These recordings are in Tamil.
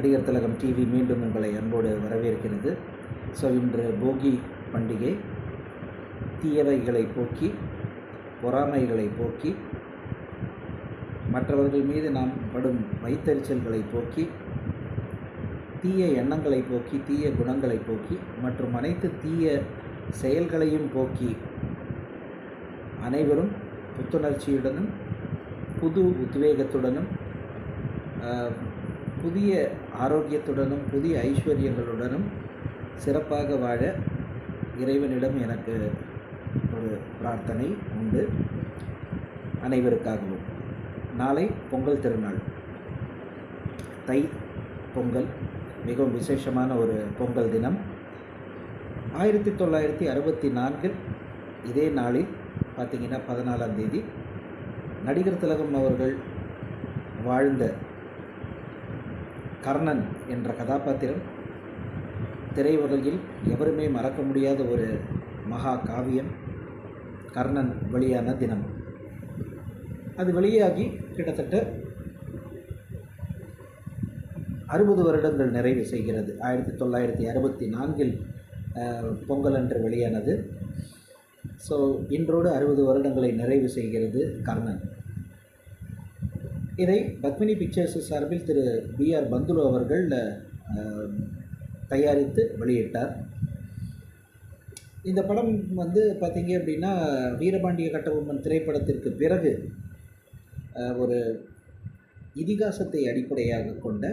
நடிகர் திலகம் டிவி மீண்டும் உங்களை அன்போடு வரவேற்கிறது. ஸோ இன்று போகி பண்டிகை. தீயவைகளை போக்கி பொறாமைகளை போக்கி மற்றவர்கள் மீது நாம் படும் வைத்தறிச்சல்களை போக்கி தீய எண்ணங்களை போக்கி தீய குணங்களை போக்கி மற்றும் அனைத்து தீய செயல்களையும் போக்கி அனைவரும் புத்துணர்ச்சியுடனும் புது உத்வேகத்துடனும் புதிய ஆரோக்கியத்துடனும் புதிய ஐஸ்வர்யங்களுடனும் சிறப்பாக வாழ இறைவனிடம் எனக்கு ஒரு பிரார்த்தனை உண்டு. அனைவருக்காகவும். நாளை பொங்கல் திருநாள். தை பொங்கல் மிகவும் விசேஷமான ஒரு பொங்கல் தினம். ஆயிரத்தி தொள்ளாயிரத்தி அறுபத்தி நான்கில் இதே நாளில் பார்த்திங்கன்னா பதினாலாம் தேதி நடிகர் திலகம் அவர்கள் வாழ்ந்த கர்ணன் என்ற கதாபாத்திரம். திரையுலகில் எவருமே மறக்க முடியாத ஒரு மகா காவியம் கர்ணன் வெளியான தினம். அது வெளியாகி கிட்டத்தட்ட அறுபது வருடங்கள் நிறைவு செய்கிறது. ஆயிரத்தி தொள்ளாயிரத்தி அறுபத்தி நான்கில் பொங்கல் அன்று வெளியானது. ஸோ இன்றோடு அறுபது வருடங்களை நிறைவு செய்கிறது கர்ணன். இதை பத்மினி பிக்சர்ஸ் சார்பில் திரு பி ஆர் பந்துலு அவர்கள் தயாரித்து வெளியிட்டார். இந்த படம் வந்து பார்த்தீங்க அப்படின்னா வீரபாண்டிய கட்டபொம்மன் திரைப்படத்திற்கு பிறகு ஒரு இதிகாசத்தை அடிப்படையாக கொண்ட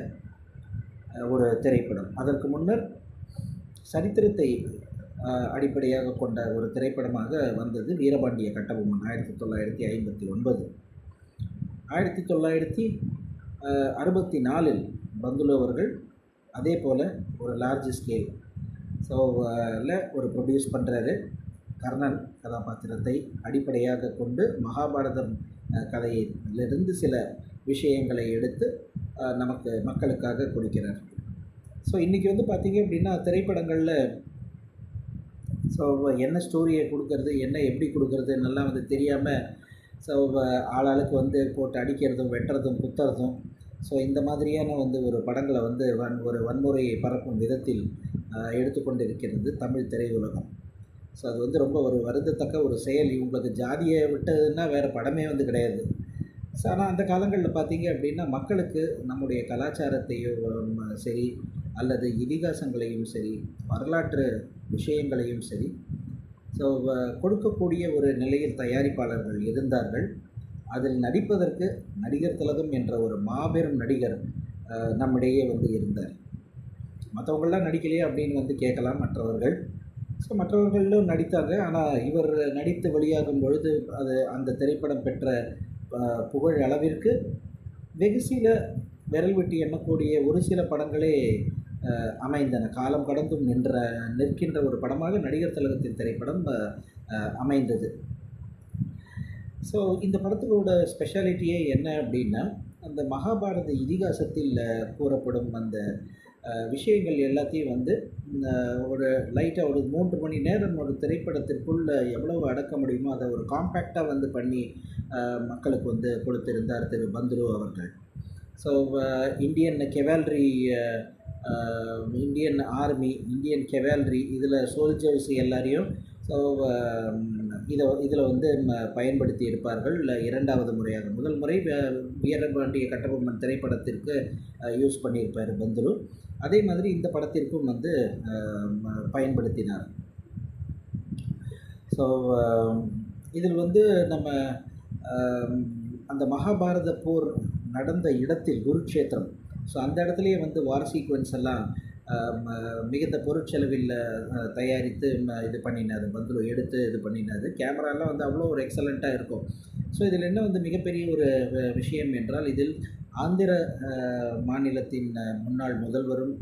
ஒரு திரைப்படம். அதற்கு முன்னர் சரித்திரத்தை அடிப்படையாக கொண்ட ஒரு திரைப்படமாக வந்தது வீரபாண்டிய கட்டபொம்மன் ஆயிரத்தி தொள்ளாயிரத்தி ஐம்பத்தி ஒன்பது. ஆயிரத்தி தொள்ளாயிரத்தி அறுபத்தி நாலில் பந்துலு அவர்கள் அதே போல் ஒரு லார்ஜ் ஸ்கேல் ஸோ ஒரு ப்ரொடியூஸ் பண்ணுறாரு கர்ணன் கதாபாத்திரத்தை அடிப்படையாக கொண்டு மகாபாரதம் கதையிலிருந்து சில விஷயங்களை எடுத்து நமக்கு மக்களுக்காக கொடுக்கிறார். ஸோ இன்றைக்கி வந்து பார்த்திங்க அப்படின்னா திரைப்படங்களில் ஸோ என்ன ஸ்டோரியை கொடுக்கறது என்ன எப்படி கொடுக்கறதுன்னெல்லாம் வந்து தெரியாமல் ஸோ ஆளாளுக்கு வந்து போட்டு அடிக்கிறதும் வெட்டுறதும் குத்துறதும். ஸோ இந்த மாதிரியான வந்து ஒரு படங்களை வந்து வன் ஒரு வன்முறையை பரப்பும் விதத்தில் எடுத்துக்கொண்டு இருக்கிறது தமிழ் திரையுலகம். ஸோ அது வந்து ரொம்ப ஒரு வருந்தத்தக்க ஒரு செயல். இவங்களுக்கு ஜாதியை விட்டதுன்னா வேறு படமே வந்து கிடையாது. ஸோ ஆனால் அந்த காலங்களில் பார்த்தீங்க அப்படின்னா மக்களுக்கு நம்முடைய கலாச்சாரத்தையும் சரி அல்லது இதிகாசங்களையும் சரி வரலாற்று விஷயங்களையும் சரி ஸோ கொடுக்கக்கூடிய ஒரு நிலையில் தயாரிப்பாளர்கள் இருந்தார்கள். அதில் நடிப்பதற்கு நடிகர் திலகம் என்ற ஒரு மாபெரும் நடிகர் நம்மிடையே வந்து இருந்தார். மற்றவங்களாம் நடிக்கலையே அப்படின்னு வந்து கேட்கலாம் மற்றவர்கள். ஸோ மற்றவர்களும் நடித்தாங்க. ஆனால் இவர் நடித்து வெளியாகும் பொழுது அது அந்த திரைப்படம் பெற்ற புகழ் அளவிற்கு வெகு சில விரல் விட்டு எண்ணக்கூடிய ஒரு சில படங்களே அமைந்தன. காலம் கடந்தும் நின்ற நிற்கின்ற ஒரு படமாக நடிகர் திலகத்தின் திரைப்படம் அமைந்தது. ஸோ இந்த படத்தோட ஸ்பெஷாலிட்டியே என்ன அப்படின்னா அந்த மகாபாரத இதிகாசத்தில் கூறப்படும் அந்த விஷயங்கள் எல்லாத்தையும் வந்து ஒரு லைட்டாக ஒரு மூன்று மணி நேரம் ஒரு திரைப்படத்திற்குள்ளே எவ்வளவு அடக்க முடியுமோ அதை ஒரு காம்பேக்டாக வந்து பண்ணி மக்களுக்கு வந்து கொடுத்திருந்தார் திரு பந்துரு அவர்கள். So Indian cavalry Indian army Indian cavalry இதில் சோல்ஜர்ஸ் எல்லாரையும் ஸோ இதை இதில் வந்து பயன்படுத்தி இருப்பார்கள். இரண்டாவது முறையாக. முதல் முறை வீரபாண்டிய கட்டபொம்மன் திரைப்படத்திற்கு யூஸ் பண்ணியிருப்பார் பந்துரு. அதே மாதிரி இந்த படத்திற்கும் வந்து பயன்படுத்தினார். ஸோ இதில் வந்து நம்ம அந்த மகாபாரத போர் நடந்த இடத்தில் குருக்ஷேத்திரம் ஸோ அந்த இடத்துலையே வந்து வார் சீக்வன்ஸ் எல்லாம் மிகுந்த பொருட்செலவில் தயாரித்து இது பண்ணினது பந்துலு எடுத்து இது பண்ணினது கேமராலாம் வந்து அவ்வளோ ஒரு எக்ஸலண்ட்டாக இருக்கும். ஸோ இதில் என்ன வந்து மிகப்பெரிய ஒரு விஷயம் என்றால் இதில் ஆந்திர மாநிலத்தின் முன்னாள் முதல்வரும்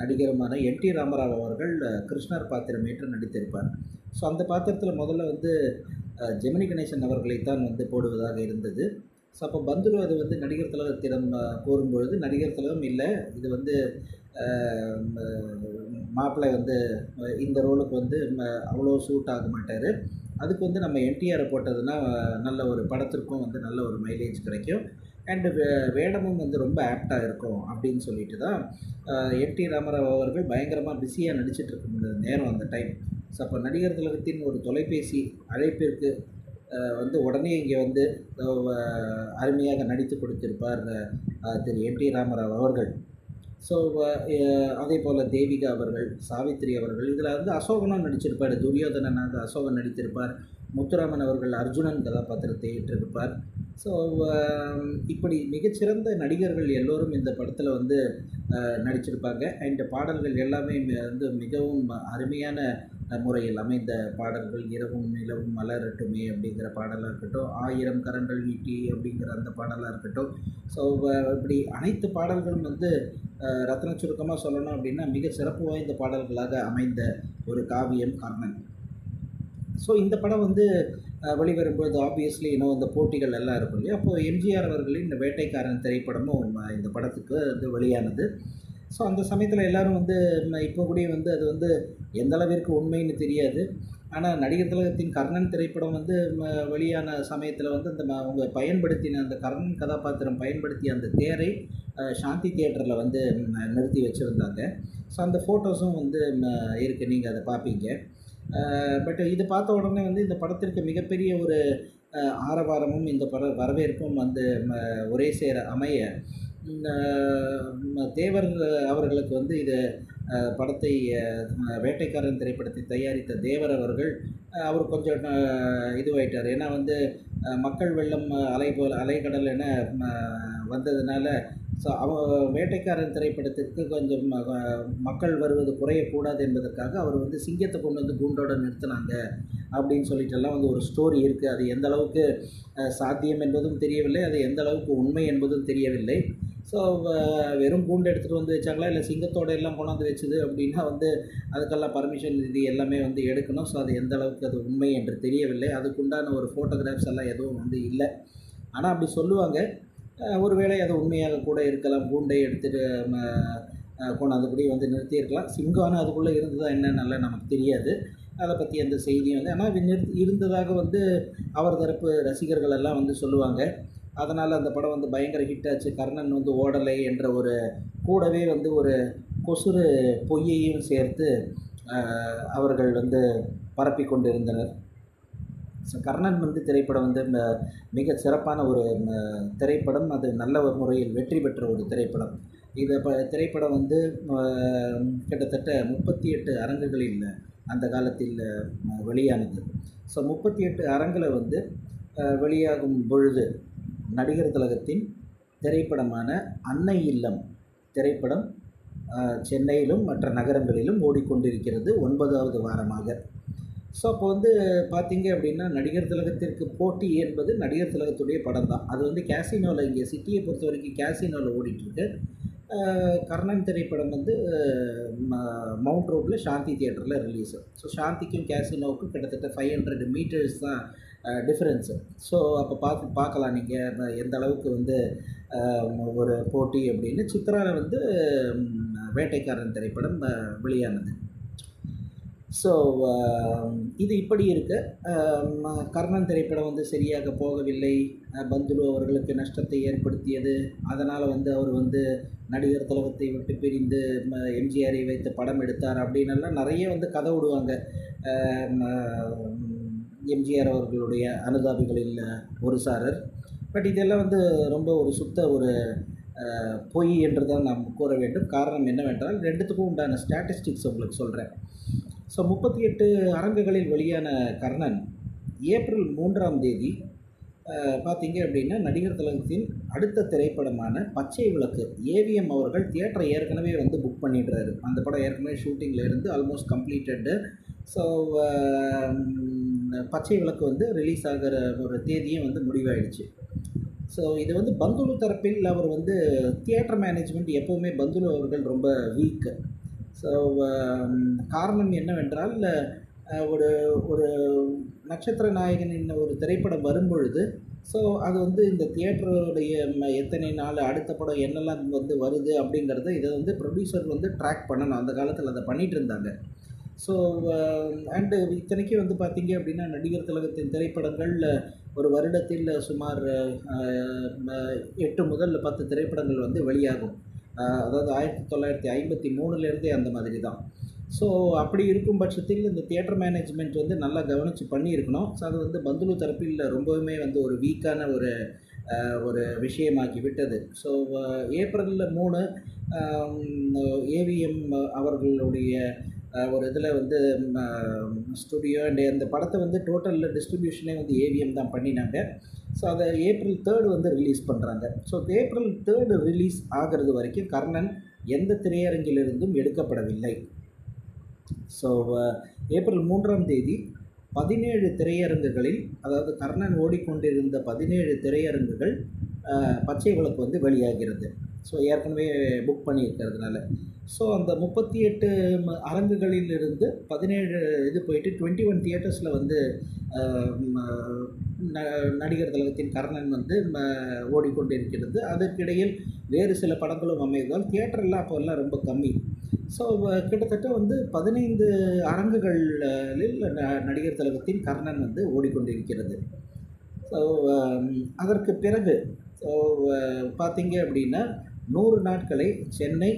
நடிகருமான என் டி ராமராவ் அவர்கள் கிருஷ்ணர் பாத்திரம் ஏற்று நடித்திருப்பார். ஸோ அந்த பாத்திரத்தில் முதல்ல வந்து ஜெமினி கணேசன் அவர்களை தான் வந்து போடுவதாக இருந்தது. ஸோ அப்போ பந்துரு அது வந்து நடிகர் திலகத்திடம் கோரும்பொழுது கூறும்பொழுது நடிகர் திலகம் இல்லை இது வந்து மாப்பிள்ளை வந்து இந்த ரோலுக்கு வந்து அவ்வளோ சூட் ஆக மாட்டார். அதுக்கு வந்து நம்ம என்டிஆரை போட்டதுன்னா நல்ல ஒரு படத்திற்கும் வந்து நல்ல ஒரு மைலேஜ் கிடைக்கும். அண்டு வேடமும் வந்து ரொம்ப ஆப்டாக இருக்கும் அப்படின்னு சொல்லிட்டு தான் என்டி ராமராவ் அவர்கள் பயங்கரமாக பிஸியாக நடிச்சிட்டு இருக்க நேரம் அந்த டைம் ஸோ அப்போ நடிகர் திலகத்தின் ஒரு தொலைபேசி அழைப்பிற்கு வந்து உடனே இங்கே வந்து அருமையாக நடித்து கொடுத்திருப்பார் திரு என் டி ராமராவ் அவர்கள். ஸோ அதே போல் தேவிகா அவர்கள் சாவித்ரி அவர்கள் இதில் வந்து அசோகனும் நடிச்சிருப்பார் துரியோதனனாக அசோகன் நடித்திருப்பார் முத்துராமன் அவர்கள் அர்ஜுனன் கதாபாத்திரத்தை ஏற்றிருப்பார். ஸோ இப்படி மிகச்சிறந்த நடிகர்கள் எல்லோரும் இந்த படத்தில் வந்து நடிச்சிருப்பாங்க. அண்ட் பாடல்கள் எல்லாமே வந்து மிகவும் அருமையான முறையில் அமைந்த பாடல்கள் இரவும் நிலவும் மலரட்டுமே அப்படிங்கிற பாடலாக இருக்கட்டும் ஆயிரம் கரங்கள் ஈட்டி அப்படிங்கிற அந்த பாடலாக இருக்கட்டும். ஸோ இப்படி அனைத்து பாடல்களும் வந்து ரத்ன சுருக்கமாக சொல்லணும் அப்படின்னா மிக சிறப்பு வாய்ந்த பாடல்களாக அமைந்த ஒரு காவியம் கர்ணன். ஸோ இந்த படம் வந்து வெளிவரும்போது ஆப்வியஸ்லி இன்னும் இந்த போட்டிகள் எல்லாம் இருக்கும் இல்லையா? அப்போது எம்ஜிஆர் அவர்களின் இந்த வேட்டைக்காரன் திரைப்படமும் இந்த படத்துக்கு வந்து வெளியானது. ஸோ அந்த சமயத்தில் எல்லோரும் வந்து இப்போ கூட வந்து அது வந்து எந்த அளவிற்கு உண்மைன்னு தெரியாது. ஆனால் நடிகர் திலகத்தின் கர்ணன் திரைப்படம் வந்து ம, வெளியான சமயத்தில் வந்து அந்த ம- அவங்க பயன்படுத்தின அந்த கர்ணன் கதாபாத்திரம் பயன்படுத்திய அந்த தேரை சாந்தி தியேட்டரில் வந்து நிறுத்தி வச்சுருந்தாங்க. ஸோ அந்த ஃபோட்டோஸும் வந்து இருக்குது நீங்கள் அதை பார்ப்பீங்க பட் இது பார்த்த உடனே வந்து இந்த படத்திற்கு மிகப்பெரிய ஒரு ஆரவாரமும் இந்த பட வரவேற்பும் வந்து ம, ஒரே சேர அமைய தேவர் அவர்களுக்கு வந்து இது படத்தை வேட்டைக்காரன் திரைப்படத்தை தயாரித்த தேவர் அவர்கள் அவர் கொஞ்சம் இதுவாயிட்டார். ஏன்னா வந்து மக்கள் வெள்ளம் அலை போல் அலைகடல் என ம, வந்ததுனால ஸோ அவ வேட்டைக்காரன் திரைப்படத்திற்கு கொஞ்சம் மக்கள் வருவது குறையக்கூடாது என்பதற்காக அவர் வந்து சிங்கத்தை கொண்டு வந்து கூண்டோட நிறுத்தினாங்க. அப்படின்னு சொல்லிட்டெல்லாம் வந்து ஒரு ஸ்டோரி இருக்குது அது எந்த அளவுக்கு சாத்தியம் என்பதும் தெரியவில்லை. அது எந்த அளவுக்கு உண்மை என்பதும் தெரியவில்லை. ஸோ வெறும் பூண்டு எடுத்துகிட்டு வந்து வச்சாங்களா? இல்லை சிங்கத்தோட எல்லாம் கொண்டாந்து வச்சுது அப்படின்னா வந்து அதுக்கெல்லாம் பர்மிஷன் இது எல்லாமே வந்து எடுக்கணும். ஸோ அது எந்த அளவுக்கு அது உண்மை என்று தெரியவில்லை. அதுக்குண்டான ஒரு ஃபோட்டோகிராஃப்ஸ் எல்லாம் எதுவும் வந்து இல்லை. ஆனால் அப்படி சொல்லுவாங்க. ஒருவேளை அது உண்மையாக கூட இருக்கலாம். பூண்டை எடுத்துகிட்டு கொண்டாந்து கூட வந்து நிறுத்தியிருக்கலாம். சிங்கம் ஆனால் அதுக்குள்ளே இருந்ததா என்னன்னால நமக்கு தெரியாது. அதை பற்றி எந்த செய்தியும் இல்லை. ஆனால் நிறு நிறுத்தி இருந்ததாக வந்து அவர் தரப்பு ரசிகர்கள் எல்லாம் வந்து சொல்லுவாங்க. அதனால் அந்த படம் வந்து பயங்கர ஹிட் ஆச்சு. கர்ணன் வந்து ஓடலை என்ற ஒரு கூடவே வந்து ஒரு கொசுறு பொய்யையும் சேர்த்து அவர்கள் வந்து பரப்பி கொண்டிருந்தனர். ஸோ கர்ணன் வந்து திரைப்படம் வந்து மிக சிறப்பான ஒரு திரைப்படம். அது நல்ல ஒரு முறையில் வெற்றி பெற்ற ஒரு திரைப்படம். இந்த ப திரைப்படம் வந்து கிட்டத்தட்ட முப்பத்தி எட்டு அரங்குகளில் அந்த காலத்தில் வெளியானது. ஸோ முப்பத்தி எட்டு அரங்கில் வந்து வெளியாகும் பொழுது நடிகர் திலகத்தின் திரைப்படமான அன்னை இல்லம் திரைப்படம் சென்னையிலும் மற்ற நகரங்களிலும் ஓடிக்கொண்டிருக்கிறது ஒன்பதாவது வாரமாக. ஸோ அப்போ வந்து பார்த்தீங்க அப்படின்னா நடிகர் திலகத்திற்கு போட்டி என்பது நடிகர் திலகத்துடைய படம் தான். அது வந்து கேசினோவில் இங்கே சிட்டியை பொறுத்த வரைக்கும் கேசினோவில் ஓடிட்டுருக்கு. கர்ணன் திரைப்படம் வந்து ம- மவுண்ட் ரோட்டில் சாந்தி தியேட்டரில் ரிலீஸு ஸோ சாந்திக்கும் கேசினோவுக்கும் கிட்டத்தட்ட ஃபைவ் ஹண்ட்ரட் மீட்டர்ஸ் தான் டிஃப்ரென்ஸு ஸோ அப்போ பார்த்து பார்க்கலாம் நீங்கள் எந்த அளவுக்கு வந்து ஒரு போட்டி அப்படின்னு சித்ராவில் வந்து வேட்டைக்காரன் திரைப்படம் வெளியானது. ஸோ இது இப்படி இருக்குது கர்ணன் திரைப்படம் வந்து சரியாக போகவில்லை. பந்துலு அவர்களுக்கு நஷ்டத்தை ஏற்படுத்தியது. அதனால் வந்து அவர் வந்து நடிகர் தலகத்தை விட்டு பிரிந்து எம்ஜிஆரை வைத்து படம் எடுத்தார் அப்படின்னு எல்லாம் நிறைய வந்து கதை விடுவாங்க. எம்ஜிஆர் அவர்களுடைய அனுதாபிகளில் ஒரு சாரர். பட் இதெல்லாம் வந்து ரொம்ப ஒரு சுத்த ஒரு பொய் என்று தான் நாம் கூற வேண்டும். காரணம் என்னவென்றால் ரெண்டுத்துக்கும் உண்டான ஸ்டாட்டிஸ்டிக்ஸ் உங்களுக்கு சொல்கிறேன் ஸோ முப்பத்தி எட்டு அரங்குகளில் வெளியான கர்ணன் ஏப்ரல் மூன்றாம் தேதி பார்த்தீங்க அப்படின்னா நடிகர் திலகத்தின் அடுத்த திரைப்படமான பச்சை விளக்கு ஏவிஎம் அவர்கள் தியேட்டரை ஏற்கனவே வந்து புக் பண்ணிடுறாரு. அந்த படம் ஏற்கனவே ஷூட்டிங்கில் இருந்து ஆல்மோஸ்ட் கம்ப்ளீட்டடு ஸோ பச்சை விளக்கு வந்து ரிலீஸ் ஆகிற ஒரு தேதியும் வந்து முடிவாயிடுச்சு. ஸோ இது வந்து பந்துலு தரப்பில் அவர் வந்து தியேட்டர் மேனேஜ்மெண்ட் எப்போவுமே பந்துலு அவர்கள் ரொம்ப வீக்கு ஸோ um, காரணம் என்னவென்றால் ஒரு ஒரு நட்சத்திர நாயகனின் ஒரு திரைப்படம் வரும்பொழுது ஸோ அது வந்து இந்த தியேட்டருடைய எத்தனை நாள் அடுத்த படம் என்னெல்லாம் வந்து வருது அப்படிங்கிறத இதை வந்து ப்ரொடியூசர் வந்து ட்ராக் பண்ணணும். அந்த காலத்தில் அதை பண்ணிகிட்டு இருந்தாங்க. ஸோ அண்டு um, இத்தனைக்கு வந்து பார்த்தீங்க அப்படின்னா நடிகர் திலகத்தின் திரைப்படங்கள் ஒரு வருடத்தில் சுமார் எட்டு முதல் பத்து திரைப்படங்கள் வந்து வெளியாகும். அதாவது ஆயிரத்தி தொள்ளாயிரத்தி ஐம்பத்தி மூணுலேருந்தே அந்த மாதிரி தான். ஸோ அப்படி இருக்கும் பட்சத்தில் இந்த தியேட்டர் மேனேஜ்மெண்ட் வந்து நல்லா கவனித்து பண்ணியிருக்கணும். ஸோ அது வந்து பந்துலு தரப்பில் ரொம்பவுமே வந்து ஒரு வீக்கான ஒரு ஒரு விஷயமாக்கி விட்டது. ஸோ ஏப்ரலில் மூணு ஏவிஎம் அவர்களுடைய ஒரு இதில் வந்து ஸ்டுடியோ அண்ட் அந்த படத்தை வந்து டோட்டலில் டிஸ்ட்ரிபியூஷனே வந்து ஏவிஎம் தான் பண்ணினாங்க. ஸோ அதை ஏப்ரல் தேர்டு வந்து ரிலீஸ் பண்ணுறாங்க ஸோ ஏப்ரல் தேர்டு ரிலீஸ் ஆகிறது வரைக்கும் கர்ணன் எந்த திரையரங்கிலிருந்தும் எடுக்கப்படவில்லை. ஸோ ஏப்ரல் மூன்றாம் தேதி பதினேழு திரையரங்குகளில் அதாவது கர்ணன் ஓடிக்கொண்டிருந்த பதினேழு திரையரங்குகள் பச்சை விளக்கு வந்து வெளியாகிறது. ஸோ ஏற்கனவே புக் பண்ணியிருக்கிறதுனால. ஸோ அந்த முப்பத்தி எட்டு ம- அரங்குகளில் இருந்து பதினேழு இது போயிட்டு டுவெண்ட்டி ஒன் தியேட்டர்ஸில் வந்து ந- நடிகர் தலகத்தின் கர்ணன் வந்து ஓடிக்கொண்டிருக்கிறது. அதற்கிடையில் வேறு சில படங்களும் அமைவதால் தியேட்டர்லாம் அப்போல்லாம் ரொம்ப கம்மி. ஸோ கிட்டத்தட்ட வந்து பதினைந்து அரங்குகளில் ந- நடிகர் தலகத்தின் கர்ணன் வந்து ஓடிக்கொண்டிருக்கிறது. ஸோ அதற்கு பிறகு ஸோ பார்த்தீங்க அப்படின்னா நூறு நாட்களை சென்னை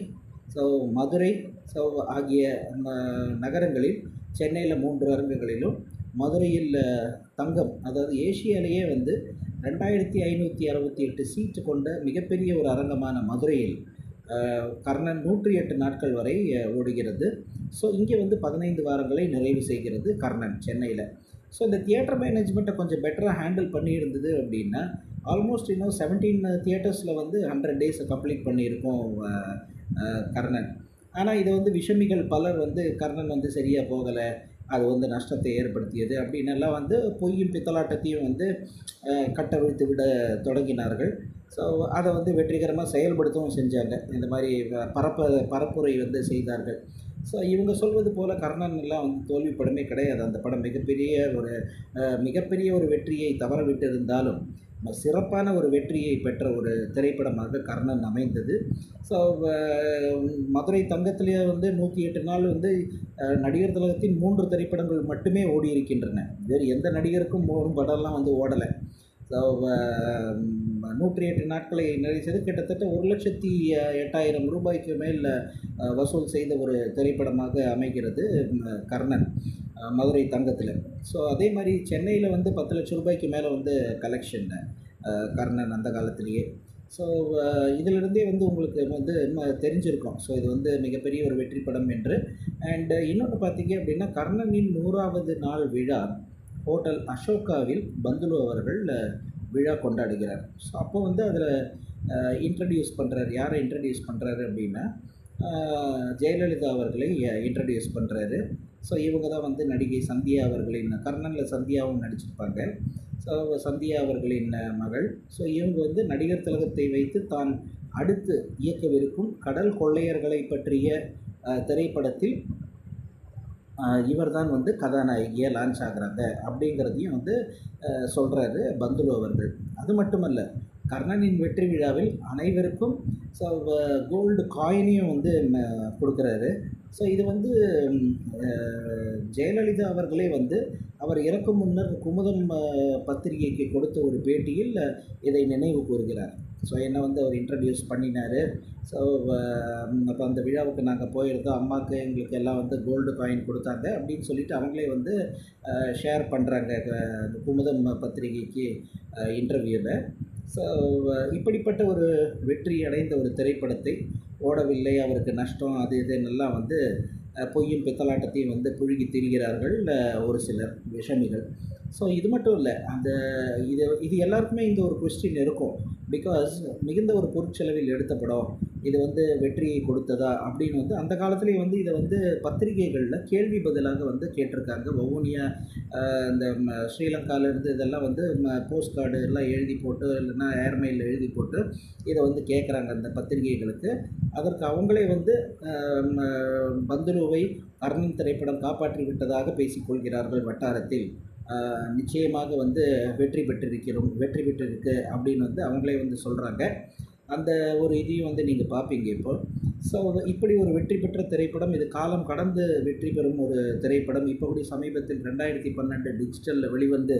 ஸோ மதுரை ஸோ ஆகிய நகரங்களில் சென்னையில் மூன்று அரங்குகளிலும் மதுரையில் தங்கம் அதாவது ஏசியாலேயே வந்து ரெண்டாயிரத்தி ஐநூற்றி அறுபத்தி எட்டு சீட்டு கொண்ட மிகப்பெரிய ஒரு அரங்கமான மதுரையில் கர்ணன் நூற்றி எட்டு நாட்கள் வரை ஓடுகிறது. ஸோ இங்கே வந்து பதினைந்து வாரங்களை நிறைவு செய்கிறது கர்ணன் சென்னையில். ஸோ இந்த தியேட்டர் மேனேஜ்மெண்ட்டை கொஞ்சம் பெட்டராக ஹேண்டில் பண்ணியிருந்தது அப்படின்னா ஆல்மோஸ்ட் இன்னும் செவன்டீன் தியேட்டர்ஸில் வந்து ஹண்ட்ரட் டேஸை கம்ப்ளீட் பண்ணியிருக்கோம் கர்ணன். ஆனால் இதை வந்து விஷமிகள் பலர் வந்து கர்ணன் வந்து சரியாக போகலை. அது வந்து நஷ்டத்தை ஏற்படுத்தியது. அப்படின்னெல்லாம் வந்து பொய்யும் பித்தலாட்டத்தையும் வந்து கட்டவிழ்த்து விட தொடங்கினார்கள். ஸோ அதை வந்து வெற்றிகரமாக செயல்படுத்தவும் செஞ்சாங்க. இந்த மாதிரி பரப்ப பரப்புரை வந்து செய்தார்கள். ஸோ இவங்க சொல்வது போல் கர்ணன் எல்லாம் வந்து தோல்வி படமே கிடையாது. அந்த படம் மிகப்பெரிய ஒரு மிகப்பெரிய ஒரு வெற்றியை தவற விட்டிருந்தாலும் சிறப்பான ஒரு வெற்றியை பெற்ற ஒரு திரைப்படமாக கர்ணன் அமைந்தது. ஸோ மதுரை தங்கத்திலேயே வந்து நூற்றி எட்டு நாள் வந்து நடிகர் திலகத்தின் மூன்று திரைப்படங்கள் மட்டுமே ஓடி இருக்கின்றன வேறு எந்த நடிகருக்கும் மூணு படம்லாம் வந்து ஓடலை. ஸோ நூற்றி எட்டு நாட்களை நடித்தது கிட்டத்தட்ட ஒரு லட்சத்தி எட்டாயிரம் ரூபாய்க்கு மேல் வசூல் செய்த ஒரு திரைப்படமாக அமைகிறது கர்ணன். மதுரை தங்கத்தில். ஸோ அதே மாதிரி சென்னையில் வந்து பத்து லட்சம் ரூபாய்க்கு மேலே வந்து கலெக்ஷன் கர்ணன் அந்த காலத்திலேயே. ஸோ இதிலிருந்தே வந்து உங்களுக்கு வந்து தெரிஞ்சிருக்கோம். ஸோ இது வந்து மிகப்பெரிய ஒரு வெற்றி படம் என்று. அண்டு இன்னொன்று பார்த்தீங்க அப்படின்னா கர்ணனின் நூறாவது நாள் விழா ஹோட்டல் அசோகாவில் பந்துலு அவர்கள் விழா கொண்டாடுகிறார். ஸோ அப்போ வந்து அதில் இன்ட்ரடியூஸ் பண்ணுறாரு யாரை இன்ட்ரடியூஸ் பண்ணுறாரு அப்படின்னா ஜெயலலிதா அவர்களை இன்ட்ரடியூஸ் பண்ணுறாரு ஸோ இவங்க தான் வந்து நடிகை சந்தியா அவர்களின் கர்ணனில் சந்தியாவும் நடிச்சிருப்பாங்க. ஸோ சந்தியா அவர்களின் மகள். ஸோ இவங்க வந்து நடிகர் திலகத்தை வைத்து தான் அடுத்து இயக்கவிருக்கும் கடல் கொள்ளையர்களை பற்றிய திரைப்படத்தில் இவர் தான் வந்து கதாநாயகியாக லான்ச் ஆகுறாங்க அப்படிங்கிறதையும் வந்து சொல்கிறாரு பந்துலு அவர்கள். அது மட்டுமல்ல கர்ணனின் வெற்றி விழாவில் அனைவருக்கும் ஸோ கோல்டு காயினையும் வந்து கொடுக்குறாரு. ஸோ இது வந்து ஜெயலலிதா அவர்களே வந்து அவர் இறக்கும் முன்னர் குமுதம் பத்திரிகைக்கு கொடுத்த ஒரு பேட்டியில் இதை நினைவு கூறுகிறார். ஸோ என்னை வந்து அவர் இன்ட்ரடியூஸ் பண்ணினார். ஸோ அப்போ அந்த விழாவுக்கு நாங்கள் போயிருந்தோம். அம்மாவுக்கு எங்களுக்கு எல்லாம் வந்து கோல்டு காயின் கொடுத்தாங்க அப்படின்னு சொல்லிட்டு அவங்களே வந்து ஷேர் பண்ணுறாங்க குமுதம் பத்திரிகைக்கு இன்டர்வியூவில் ஸோ இப்படிப்பட்ட ஒரு வெற்றி அடைந்த ஒரு திரைப்படத்தை ஓடவில்லை அவருக்கு நஷ்டம் அது இதுன்னெல்லாம் வந்து பொய்யும் பித்தலாட்டத்தையும் வந்து புழுகி திரிகிறார்கள் ஒரு சிலர் விஷமிகள். ஸோ இது மட்டும் இல்லை அந்த இது இது எல்லாருக்குமே இந்த ஒரு கொஸ்டின் இருக்கும். பிகாஸ் மிகுந்த ஒரு பொருட்செலவில் எடுத்த படம் இது வந்து வெற்றியை கொடுத்ததா அப்படின்னு வந்து அந்த காலத்துலேயே வந்து இதை வந்து பத்திரிகைகளில் கேள்வி பதிலாக வந்து கேட்டிருக்காங்க. வவுனியா இந்த ஸ்ரீலங்காவிலேருந்து இதெல்லாம் வந்து போஸ்ட் கார்டு எல்லாம் எழுதி போட்டு இல்லைன்னா ஏர்மெயில் எழுதி போட்டு இதை வந்து கேட்குறாங்க அந்த பத்திரிகைகளுக்கு. அதற்கு அவங்களே வந்து பந்துருவை ம- பந்துலுவை திரைப்படம் காப்பாற்றி விட்டதாக பேசிக்கொள்கிறார்கள் வட்டாரத்தில். நிச்சயமாக வந்து வெற்றி பெற்றிருக்கிறோம் வெற்றி பெற்றிருக்கு அப்படின்னு வந்து அவங்களே வந்து சொல்கிறாங்க அந்த ஒரு இதையும் வந்து நீங்கள் பார்ப்பீங்க இப்போ. ஸோ இப்படி ஒரு வெற்றி பெற்ற திரைப்படம் இது காலம் கடந்து வெற்றி பெறும் ஒரு திரைப்படம். இப்போ கூட சமீபத்தில் ரெண்டாயிரத்தி பன்னெண்டு டிஜிட்டலில் வெளிவந்து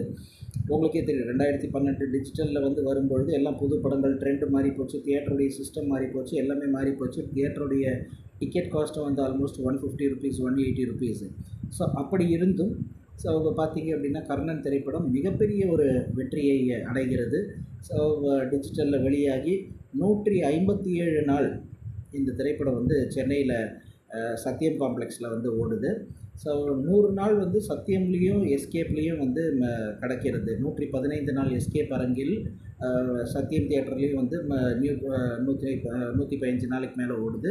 உங்களுக்கே தெரியும் ரெண்டாயிரத்தி பன்னெண்டு டிஜிட்டலில் வந்து வரும்பொழுது எல்லாம் புது படங்கள் ட்ரெண்டு மாறி போச்சு தியேட்டருடைய சிஸ்டம் மாறி போச்சு எல்லாமே மாறி போச்சு. தியேட்டருடைய டிக்கெட் காஸ்ட்டு வந்து almost one fifty rupees one eighty rupees so அப்படி இருந்தும் ஸோ அவங்க பார்த்தீங்க அப்படின்னா கர்ணன் திரைப்படம் மிகப்பெரிய ஒரு வெற்றியை அடைகிறது. ஸோ டிஜிட்டலில் வெளியாகி நூற்றி ஐம்பத்தி ஏழு நாள் இந்த திரைப்படம் வந்து சென்னையில் சத்யம் காம்ப்ளெக்ஸில் வந்து ஓடுது. ஸோ நூறு நாள் வந்து சத்தியம்லேயும் எஸ்கேப்லேயும் வந்து கிடைக்கிறது. நூற்றி பதினைந்து நாள் எஸ்கேப் அரங்கில் சத்தியம் சத்யம் தியேட்டர்லேயும் வந்து நியூ நூற்றி நூற்றி பதினஞ்சு நாளைக்கு மேலே ஓடுது.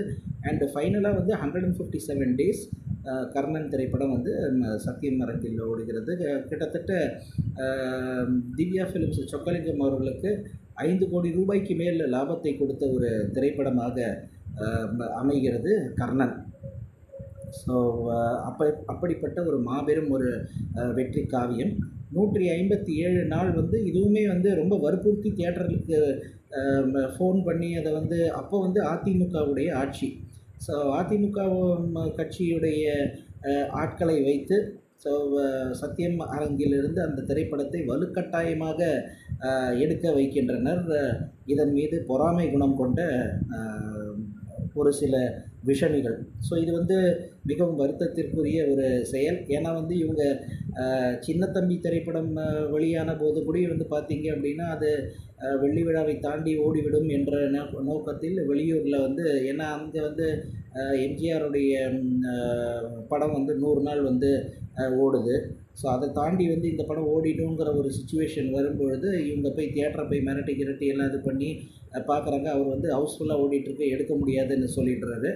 அண்டு ஃபைனலாக வந்து hundred and fifty seven days Karnan திரைப்படம் வந்து ம, சத்யம் அரங்கில் ஓடுகிறது. கிட்டத்தட்ட திவ்யா ஃபிலிம்ஸ் சொக்கலிங்கம் அவர்களுக்கு ஐந்து கோடி ரூபாய்க்கு மேல் லாபத்தை கொடுத்த ஒரு திரைப்படமாக அமைகிறது கர்ணன். ஸோ அப்ப அப்படிப்பட்ட ஒரு மாபெரும் ஒரு வெற்றி காவியம். நூற்றி ஐம்பத்தி ஏழு நாள் வந்து இதுவுமே வந்து ரொம்ப வற்புறுத்தி தியேட்டருக்கு ஃபோன் பண்ணி அதை வந்து அப்போ வந்து அதிமுகவுடைய ஆட்சி. ஸோ அதிமுக கட்சியுடைய ஆட்களை வைத்து ஸோ uh, சத்யம் அரங்கிலிருந்து அந்த திரைப்படத்தை வலுக்கட்டாயமாக uh, எடுக்க வைக்கின்றனர். Uh, இதன் மீது பொறாமை குணம் கொண்ட ஒரு சில விஷணிகள். ஸோ இது வந்து மிகவும் வருத்தத்திற்குரிய ஒரு செயல். ஏன்னா வந்து இவங்க சின்னத்தம்பி திரைப்படம் வெளியான போது கூட வந்து பார்த்தீங்க அப்படின்னா அது வெள்ளி விழாவை தாண்டி ஓடிவிடும் என்ற நோ- நோக்கத்தில் வெளியூரில் வந்து ஏன்னா அங்கே வந்து எம்ஜிஆருடைய படம் வந்து நூறு நாள் வந்து ஓடுது. ஸோ அதை தாண்டி வந்து இந்த படம் ஓடிடுங்கிற ஒரு சுச்சுவேஷன் வரும்பொழுது இவங்க போய் தியேட்டரை போய் மிரட்டி கிரட்டி எல்லாம் இது பண்ணி பார்க்குறாங்க அவர் வந்து ஹவுஸ்ஃபுல்லாக ஓடிட்டுருக்கு எடுக்க முடியாதுன்னு சொல்லிடுறாரு.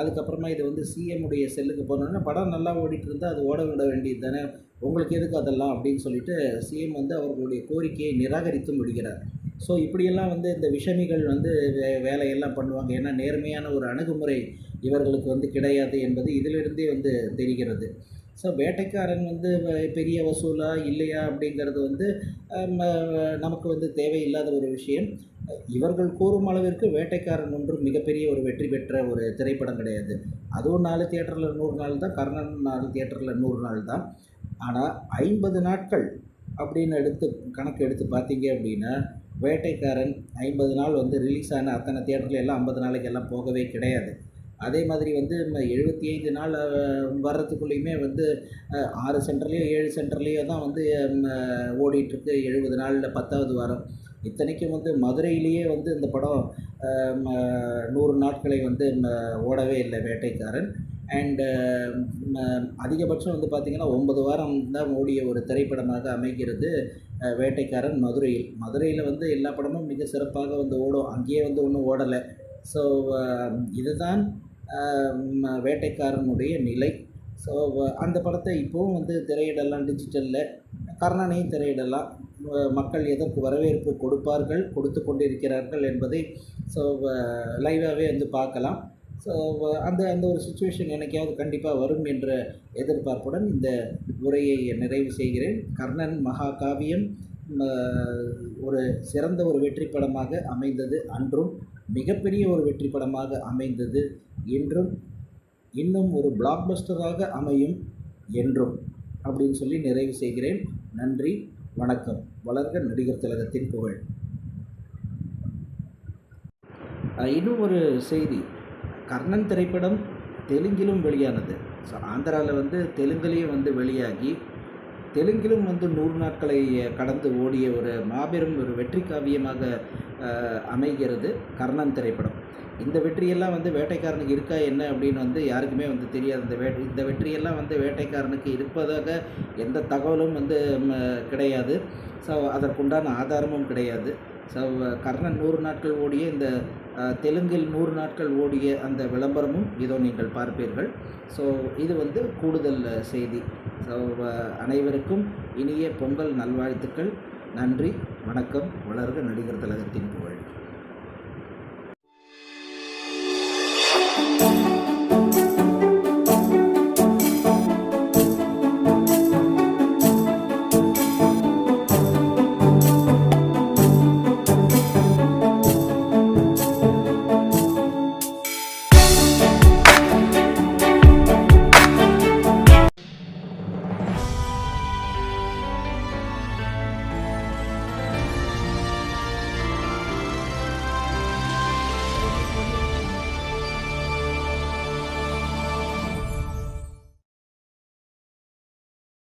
அதுக்கப்புறமா இது வந்து சிஎம்முடைய செல்லுக்கு போனோன்னா படம் நல்லா ஓடிட்டு இருந்தால் அது ஓட விட வேண்டியது தானே. உங்களுக்கு எதுக்கு அதெல்லாம்? அப்படின்னு சொல்லிட்டு சிஎம் வந்து அவர்களுடைய கோரிக்கையை நிராகரித்து முடிகிறார் ஸோ இப்படியெல்லாம் வந்து இந்த விஷமிகள் வந்து வே வேலையெல்லாம் பண்ணுவாங்க. ஏன்னா நேர்மையான ஒரு அணுகுமுறை இவர்களுக்கு வந்து கிடையாது என்பது இதிலிருந்தே வந்து தெரிகிறது. ஸோ வேட்டைக்காரன் வந்து பெரிய வசூலா இல்லையா அப்படிங்கிறது வந்து நமக்கு வந்து தேவையில்லாத ஒரு விஷயம். இவர்கள் கூறும் அளவிற்கு வேட்டைக்காரன் ஒன்றும் மிகப்பெரிய ஒரு வெற்றி பெற்ற ஒரு திரைப்படம் கிடையாது. அதுவும் நாலு தியேட்டரில் நூறு நாள் தான் கர்ணன் நாலு தியேட்டரில் நூறு நாள் தான். ஆனால் ஐம்பது நாட்கள் அப்படின்னு எடுத்து கணக்கு எடுத்து பார்த்தீங்க அப்படின்னா வேட்டைக்காரன் ஐம்பது நாள் வந்து ரிலீஸ் ஆன அத்தனை தேட்டர்ல எல்லாம் ஐம்பது நாளைக்கு எல்லாம் போகவே கிடையாது. அதே மாதிரி வந்து எழுபத்தி ஐந்து நாள் வர்றதுக்குள்ளேயுமே வந்து ஆறு சென்டர்லேயோ ஏழு சென்டர்லேயோ தான் வந்து ஓடிட்டுருக்கு. எழுபது நாளில் பத்தாவது வாரம். இத்தனைக்கும் வந்து மதுரையிலேயே வந்து இந்த படம் நூறு நாட்களை வந்து ஓடவே இல்லை வேட்டைக்காரன். அண்டு uh, அதிகபட்சம் வந்து பார்த்திங்கன்னா ஒன்பது வாரம் தான் ஓடிய ஒரு திரைப்படமாக அமைகிறது வேட்டைக்காரன் மதுரையில். மதுரையில் வந்து எல்லா படமும் மிக சிறப்பாக வந்து ஓடும். அங்கேயே வந்து ஒன்றும் ஓடலை. ஸோ இதுதான் வேட்டைக்காரனுடைய நிலை. ஸோ அந்த படத்தை இப்போவும் வந்து திரையிடலாம் டிஜிட்டலில் கர்ணனையும் திரையிடலாம். மக்கள் எதற்கு வரவேற்பு கொடுப்பார்கள் கொடுத்து கொண்டிருக்கிறார்கள் என்பதை ஸோ லைவாகவே வந்து பார்க்கலாம். ஸோ அந்த அந்த ஒரு சுச்சுவேஷன் எனக்காவது கண்டிப்பாக வரும் என்ற எதிர்பார்ப்புடன் இந்த உரையை நிறைவு செய்கிறேன். கர்ணன் மகாகாவியம் ஒரு சிறந்த ஒரு வெற்றி படமாக அமைந்தது அன்றும் மிகப்பெரிய ஒரு வெற்றி படமாக அமைந்தது இன்றும் இன்னும் ஒரு பிளாக்பஸ்டராக அமையும் என்றும் அப்படின்னு சொல்லி நிறைவு செய்கிறேன். நன்றி வணக்கம். வளர்க நடிகர் திலகத்தின் புகழ். இன்னும் ஒரு செய்தி. கர்ணன் திரைப்படம் தெலுங்கிலும் வெளியானது. ஸோ ஆந்திராவில் வந்து தெலுங்குலேயும் வந்து வெளியாகி தெலுங்கிலும் வந்து நூறு நாட்களை கடந்து ஓடிய ஒரு மாபெரும் ஒரு வெற்றி காவியமாக அமைகிறது கர்ணன் திரைப்படம். இந்த வெற்றியெல்லாம் வந்து வேட்டைக்காரனுக்கு இருக்கா என்ன அப்படின்னு வந்து யாருக்குமே வந்து தெரியாது. இந்த வே இந்த வெற்றியெல்லாம் வந்து வேட்டைக்காரனுக்கு இருப்பதாக எந்த தகவலும் வந்து ம, கிடையாது. ஸோ அதற்குண்டான ஆதாரமும் கிடையாது. கர்ணன் நூறு நாட்கள் ஓடிய இந்த தெலுங்கில் நூறு நாட்கள் ஓடிய அந்த விளம்பரமும் இதோ நீங்கள் பார்ப்பீர்கள். ஸோ இது வந்து கூடுதல் செய்தி. ஸோ அனைவருக்கும் இனிய பொங்கல் நல்வாழ்த்துக்கள். நன்றி வணக்கம். வளர்க நடிகர் திலகத்தின்